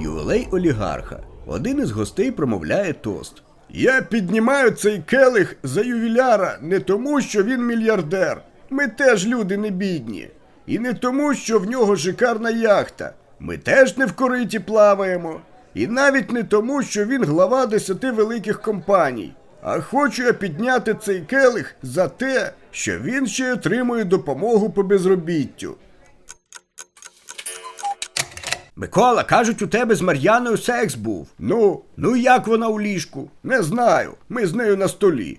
Ювілей олігарха. Один із гостей промовляє тост. Я піднімаю цей келих за ювіляра не тому, що він мільярдер. Ми теж люди не бідні. І не тому, що в нього шикарна яхта. Ми теж не в кориті плаваємо. І навіть не тому, що він глава десяти великих компаній. А хочу я підняти цей келих за те, що він ще отримує допомогу по безробіттю. Микола, кажуть, у тебе з Мар'яною секс був. Ну, ну як вона у ліжку? Не знаю. Ми з нею на столі.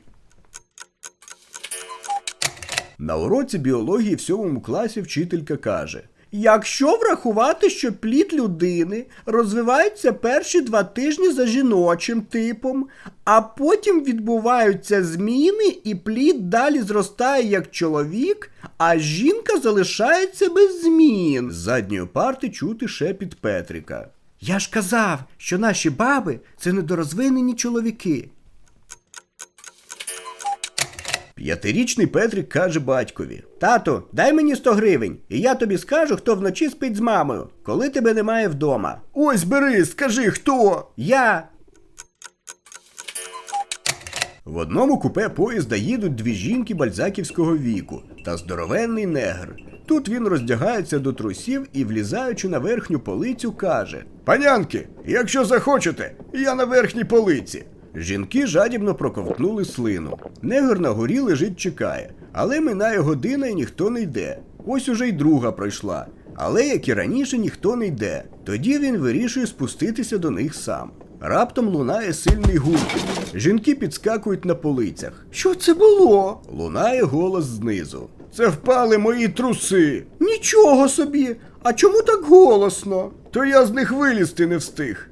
На уроці біології в сьомому класі вчителька каже: Якщо врахувати, що плід людини розвивається перші два тижні за жіночим типом, а потім відбуваються зміни, і плід далі зростає як чоловік, а жінка залишається без змін. З задньої парти чути шепіт Петрика. Я ж казав, що наші баби це недорозвинені чоловіки. П'ятирічний Петрик каже батькові: Тату, дай мені 100 гривень, і я тобі скажу, хто вночі спить з мамою, коли тебе немає вдома. Ось бери, скажи, хто? Я. В одному купе поїзда їдуть дві жінки бальзаківського віку та здоровенний негр. Тут він роздягається до трусів і, влізаючи на верхню полицю, каже: Панянки, якщо захочете, я на верхній полиці. Жінки жадібно проковтнули слину. Негр на горі лежить чекає, але минає година і ніхто не йде. Ось уже й друга пройшла. Але, як і раніше, ніхто не йде. Тоді він вирішує спуститися до них сам. Раптом лунає сильний гуркіт. Жінки підскакують на полицях. Що це було? Лунає голос знизу. Це впали мої труси. Нічого собі. А чому так голосно? То я з них вилізти не встиг.